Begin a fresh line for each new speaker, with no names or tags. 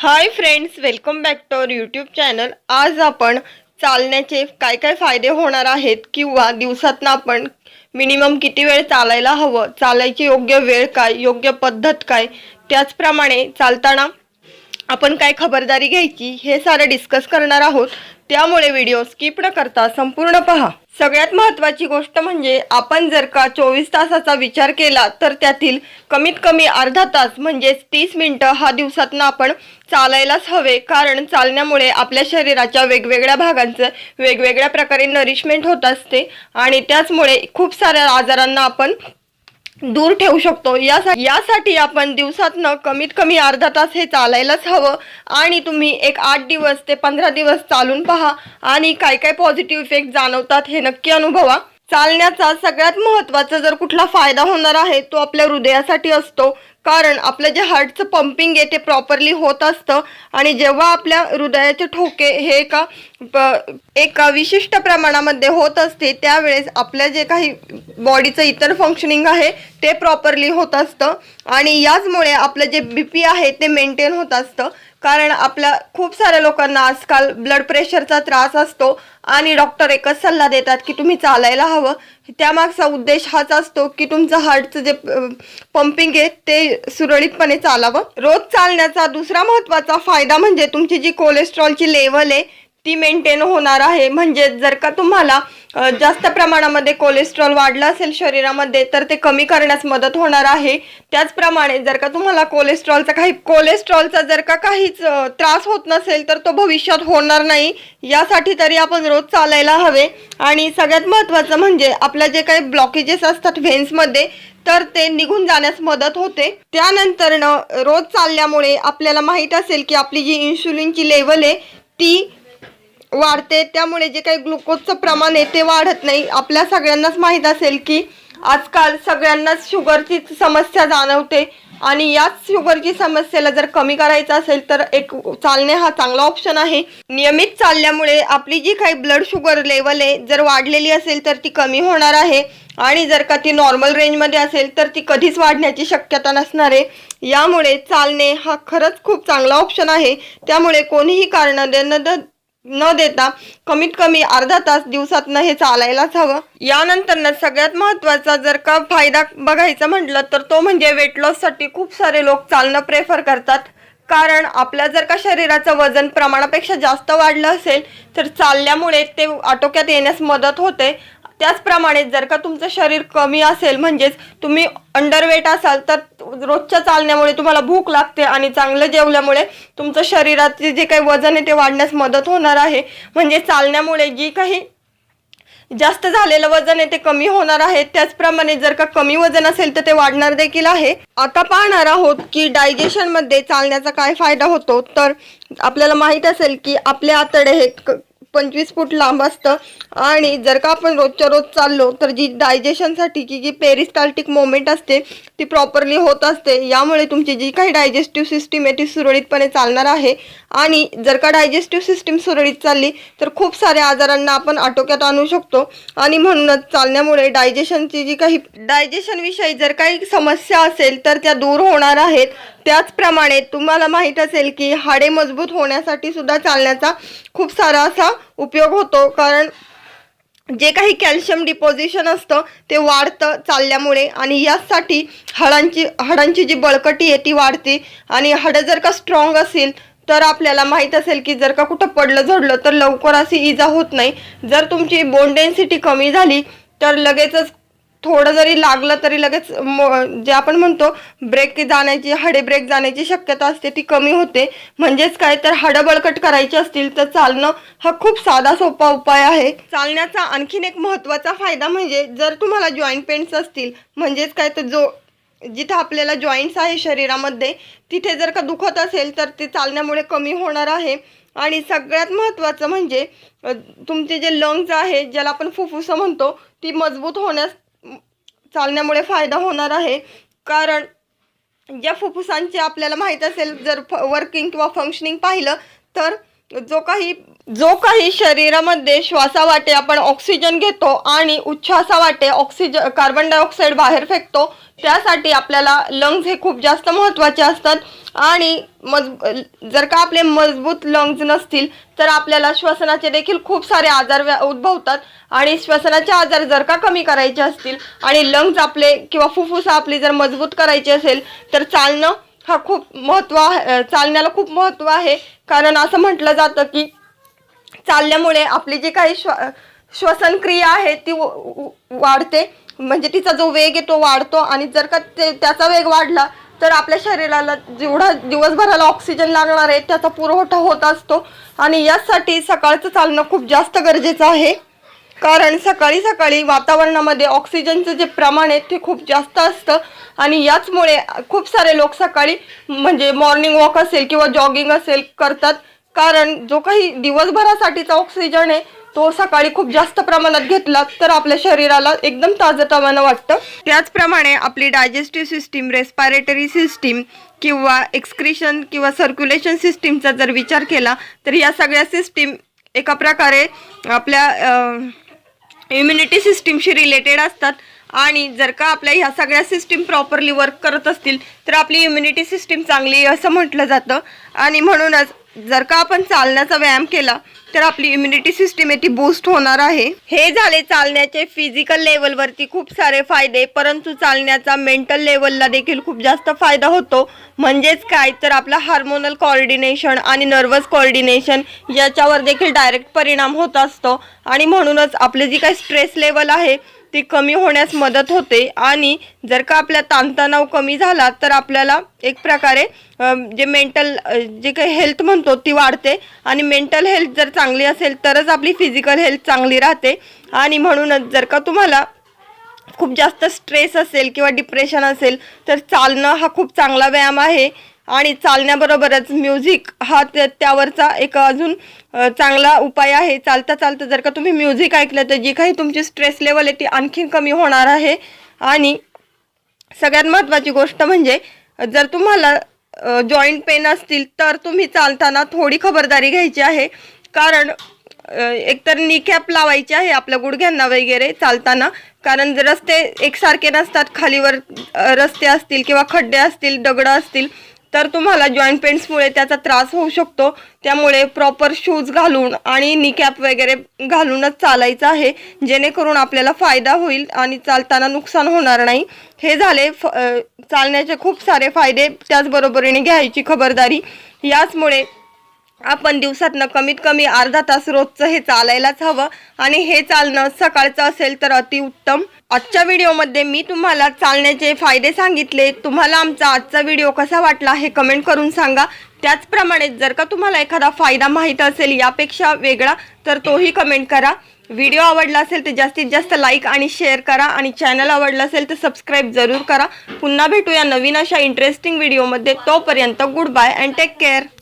Hi friends welcome back to our YouTube channel आज आपण चालण्याचे काय काय फायदे होणार आहेत किंवा दिवसातनं आपण मिनिमम किती वेळ चालायला हवं चालायची योग्य वेळ काय योग्य पद्धत काय त्याचप्रमाणे चालताना आपण काय खबरदारी घ्यायची हे सारं डिस्कस करणार आहोत. त्यामुळे व्हिडिओ स्किप न करता संपूर्ण पहा. सगळ्यात महत्त्वाची गोष्ट म्हणजे आपण जर का चोवीस तासाचा विचार केला तर त्यातील कमीत कमी अर्धा तास म्हणजेच तीस मिनिटं हा दिवसातनं आपण चालायलाच हवे. कारण चालण्यामुळे आपल्या शरीराच्या वेगवेगळ्या भागांचं वेगवेगळ्या प्रकारे नरिशमेंट होत असते आणि त्याचमुळे खूप साऱ्या आजारांना आपण दूर ठेवू शकतो. यासाठी यासाठी आपण दिवसातनं कमीत कमी अर्धा तास हे चालायलाच हवं. आणि तुम्ही एक आठ दिवस ते पंधरा दिवस चालून पहा आणि काय काय पॉझिटिव्ह इफेक्ट जाणवतात हे नक्की अनुभवा. चालण्याचा सगळ्यात महत्त्वाचा जर कुठला फायदा होणार आहे तो आपल्या हृदयासाठी असतो. कारण आपलं जे हार्टचं पंपिंग आहे ते प्रॉपरली होत असतं. आणि जेव्हा आपल्या हृदयाचे ठोके हे एका प- एका विशिष्ट प्रमाणामध्ये होत असते त्यावेळेस आपल्या जे काही बॉडीचं इतर फंक्शनिंग आहे ते प्रॉपरली होत असतं. आणि याचमुळे आपलं जे बी पी आहे ते मेंटेन होत असतं. कारण आपल्या खूप साऱ्या लोकांना आजकाल ब्लड प्रेशरचा त्रास असतो. आणि डॉक्टर एकच सल्ला देतात की तुम्ही चालायला हवं. त्यामागचा उद्देश हाच असतो की तुमचं हार्टचं जे पंपिंग आहे ते सुरळीतपणे चालावं. रोज चालण्याचा दुसरा महत्त्वाचा फायदा म्हणजे तुमची जी कोलेस्ट्रॉलची लेवल आहे ती मेंटेन होणार आहे. म्हणजे जर का तुम्हाला जास्त प्रमाणामध्ये कोलेस्ट्रॉल वाढलं असेल शरीरामध्ये तर ते कमी करण्यास मदत होणार आहे. त्याचप्रमाणे जर का तुम्हाला कोलेस्ट्रॉलचा काही कोलेस्ट्रॉलचा जर का काहीच त्रास होत नसेल तर तो भविष्यात होणार नाही. यासाठी तरी आपण रोज चालायला हवे. आणि सगळ्यात महत्त्वाचं म्हणजे आपल्या जे काही ब्लॉकेजेस असतात व्हेन्समध्ये तर ते निघून जाण्यास मदत होते. त्यानंतर रोज चालल्यामुळे आपल्याला माहीत असेल की आपली जी इन्शुलिनची लेवल आहे ती वाढते. त्यामुळे जे काही ग्लुकोजचं प्रमाण आहे ते वाढत नाही. आपल्या सगळ्यांनाच माहीत असेल की आजकाल सगळ्यांनाच शुगरची समस्या जाणवते आणि याच शुगरची समस्येला जर कमी करायचं असेल तर एक चालणे हा चांगला ऑप्शन आहे. नियमित चालल्यामुळे आपली जी काही ब्लड शुगर लेवल आहे जर वाढलेली असेल तर ती कमी होणार आहे आणि जर का ती नॉर्मल रेंजमध्ये असेल तर ती कधीच वाढण्याची शक्यता नसणार आहे. यामुळे चालणे हा खरंच खूप चांगला ऑप्शन आहे. त्यामुळे कोणीही कारण न न देता कमीत कमी अर्धा तास दिवसातनं हे चालायलाच हवं. यानंतर सगळ्यात महत्त्वाचा जर का फायदा बघायचा म्हटलं तर तो म्हणजे वेट लॉससाठी खूप सारे लोक चालणं प्रेफर करतात. कारण आपल्या जर का शरीराचं वजन प्रमाणापेक्षा जास्त वाढलं असेल तर चालल्यामुळे ते आटोक्यात येण्यास मदत होते. त्याचप्रमाणे जर का तुमचं शरीर कमी असेल म्हणजेच तुम्ही अंडरवेट असाल तर रोजच्या चालण्यामुळे तुम्हाला भूक लागते आणि चांगलं जेवल्यामुळे तुमचं शरीराचे जे काही वजन आहे ते वाढण्यास मदत होणार आहे. म्हणजे चालण्यामुळे जी काही जास्त झालेलं वजन आहे ते कमी होणार आहे. त्याचप्रमाणे जर का कमी वजन असेल तर ते वाढणार देखील आहे. आता पाहणार आहोत की डायजेशनमध्ये चालण्याचा काय फायदा होतो. तर आपल्याला माहीत असेल की आपले आतडे हे क- पंचवीस फूट लांब असतं. आणि जर का आपण रोजच्या रोज चाललो तर जी डायजेशनसाठी की जी पेरिस्टाल्टिक मोमेंट असते ती प्रॉपरली होत असते. यामुळे तुमची जी काही डायजेस्टिव्ह सिस्टीम आहे ती सुरळीतपणे चालणार आहे. आणि जर का डायजेस्टिव्ह सिस्टीम सुरळीत चालली तर खूप साऱ्या आजारांना आपण आटोक्यात आणू शकतो. आणि म्हणूनच चालण्यामुळे डायजेशनची जी काही डायजेशनविषयी जर काही समस्या असेल तर त्या दूर होणार आहेत. त्याचप्रमाणे तुम्हाला माहीत असेल की हाडे मजबूत होण्यासाठी सुद्धा चालण्याचा खूप सारा असा उपयोग होतो. कारण जे काही कॅल्शियम डिपॉझिशन असतं ते वाढतं चालल्यामुळे आणि यासाठी हाडांची हाडांची जी बळकटी आहे ती वाढते. आणि हाडं जर का स्ट्रॉंग असेल तर आपल्याला माहीत असेल की जर का कुठं पडलं झडलं तर लवकर अशी इजा होत नाही. जर तुमची बोन डेन्सिटी कमी झाली तर लगेचच थोडं जरी लागलं तरी लगेच जे आपण म्हणतो ब्रेक जाण्याची हाडे ब्रेक जाण्याची शक्यता असते ती कमी होते. म्हणजेच काय तर हाडं बळकट करायची असतील तर चालणं हा खूप साधा सोपा उपाय आहे. चालण्याचा आणखीन एक महत्त्वाचा फायदा म्हणजे जर तुम्हाला जॉईंट पेन्स असतील म्हणजेच काय तर जो जिथं आपल्याला जॉईंट्स आहे शरीरामध्ये तिथे जर का दुखत असेल तर ते चालण्यामुळे कमी होणार आहे. आणि सगळ्यात महत्त्वाचं म्हणजे तुमचे जे लंग्स आहे ज्याला आपण फुफ्फुसं म्हणतो ती मजबूत होण्यास चालण्यामुळे फायदा होणार आहे. कारण ज्या फुफ्फुसांचे आपल्याला माहीत असेल जर फ वर्किंग किंवा फंक्शनिंग पाहिलं तर जो काही जो काही शरीरामध्ये श्वासावाटे आपण ऑक्सिजन घेतो आणि उच्छ्वासावाटे ऑक्सिजन कार्बन डायऑक्साईड बाहेर फेकतो त्यासाठी आपल्याला लंग्स हे खूप जास्त महत्त्वाचे असतात. आणि मज जर का आपले मजबूत लंग्स नसतील तर आपल्याला श्वसनाचे देखील खूप सारे आजार उद्भवतात. आणि श्वसनाचे आजार जर का कमी करायचे असतील आणि लंग्स आपले किंवा फुफ्फुस आपली जर मजबूत करायची असेल तर चालणं हा खूप महत्त्व आहे चालण्याला खूप महत्त्व आहे. कारण असं म्हटलं जातं की चालल्यामुळे आपली जी काही श्व श्वसन क्रिया आहे ती वाढते. म्हणजे तिचा जो वेग आहे तो वाढतो आणि जर का ते त्याचा वेग वाढला तर आपल्या शरीराला जेवढा दिवसभराला ऑक्सिजन लागणार आहे त्याचा पुरवठा होत असतो. आणि यासाठी सकाळचं चालणं खूप जास्त गरजेचं आहे. कारण सकाळी सकाळी वातावरणामध्ये ऑक्सिजनचं जे प्रमाण आहे ते खूप जास्त असतं. आणि याचमुळे खूप सारे लोक सकाळी म्हणजे मॉर्निंग वॉक असेल किंवा जॉगिंग असेल करतात. कारण जो काही दिवसभरासाठीचा ऑक्सिजन आहे तो सकाळी खूप जास्त प्रमाणात घेतला तर आपल्या शरीराला एकदम ताजंतवानं वाटतं. त्याचप्रमाणे आपली डायजेस्टिव्ह सिस्टीम रेस्पायरेटरी सिस्टीम किंवा एक्सक्रिशन किंवा सर्क्युलेशन सिस्टीमचा जर विचार केला तर या सगळ्या सिस्टीम एका प्रकारे आपल्या इम्युनिटी सिस्टीमशी रिलेटेड असतात. आणि जर का आपल्या ह्या सगळ्या सिस्टीम प्रॉपरली वर्क करत असतील तर आपली इम्युनिटी सिस्टीम चांगली आहे असं म्हटलं जातं. आणि म्हणूनच जर का आपण चालण्याचा व्यायाम केला तर आपली इम्युनिटी सिस्टीम आहे ती बूस्ट होणार आहे. हे झाले चालण्याचे फिजिकल लेवलवरती खूप सारे फायदे परंतु चालण्याचा मेंटल लेवलला देखील खूप जास्त फायदा होतो. म्हणजेच काय? तर आपला हार्मोनल कॉर्डिनेशन आणि नर्वस कॉर्डिनेशन याच्यावर देखील डायरेक्ट परिणाम होत असतो. आणि म्हणूनच आपले जी काही स्ट्रेस लेवल आहे ती कमी होण्यास मदत होते. आणि जर का आपला ताणतणाव कमी झाला तर आपल्याला एक प्रकारे जे मेंटल जे काही हेल्थ म्हणतो ती वाढते. आणि मेंटल हेल्थ जर चांगली असेल तरच आपली फिजिकल हेल्थ चांगली राहते. आणि म्हणूनच जर का तुम्हाला खूप जास्त स्ट्रेस असेल किंवा डिप्रेशन असेल तर चालणं हा खूप चांगला व्यायाम आहे. आणि चालण्याबरोबरच म्युझिक हा त्यावरचा एक अजून चांगला उपाय आहे. चालता चालता जर का तुम्ही म्युझिक ऐकलं तर जी काही तुमची स्ट्रेस लेवल आहे ती आणखीन कमी होणार आहे. आणि सगळ्यात महत्त्वाची गोष्ट म्हणजे जर तुम्हाला जॉईंट पेन असतील तर तुम्ही चालताना थोडी खबरदारी घ्यायची आहे. कारण एकतर निकॅप लावायची आहे आपल्या गुडघ्यांना वगैरे चालताना. कारण जर रस्ते एकसारखे नसतात खालीवर रस्ते असतील किंवा खड्डे असतील दगडं असतील तर तुम्हाला जॉईंट पेंट्समुळे त्याचा त्रास होऊ शकतो. त्यामुळे प्रॉपर शूज घालून आणि निकॅप वगैरे घालूनच चालायचं आहे. जेणेकरून आपल्याला फायदा होईल आणि चालताना नुकसान होणार नाही. हे झाले फ चालण्याचे खूप सारे फायदे त्याचबरोबरीने घ्यायची खबरदारी. याचमुळे आपण दिवसातनं कमीत कमी अर्धा तास रोजचं हे चालायलाच हवं. आणि हे चालणं सकाळचं असेल तर अतिउत्तम आजच्या व्हिडिओमध्ये मी तुम्हाला चालण्याचे फायदे सांगितले. तुम्हाला आमचा आजचा व्हिडिओ कसा वाटला हे कमेंट करून सांगा. त्याचप्रमाणे जर का तुम्हाला एखादा फायदा माहीत असेल यापेक्षा वेगळा तर तोही कमेंट करा. व्हिडिओ आवडला असेल तर जास्तीत जास्त लाईक आणि शेअर करा आणि चॅनल आवडलं असेल तर सबस्क्राईब जरूर करा. पुन्हा भेटूया नवीन अशा इंटरेस्टिंग व्हिडिओमध्ये. तोपर्यंत good bye and take care.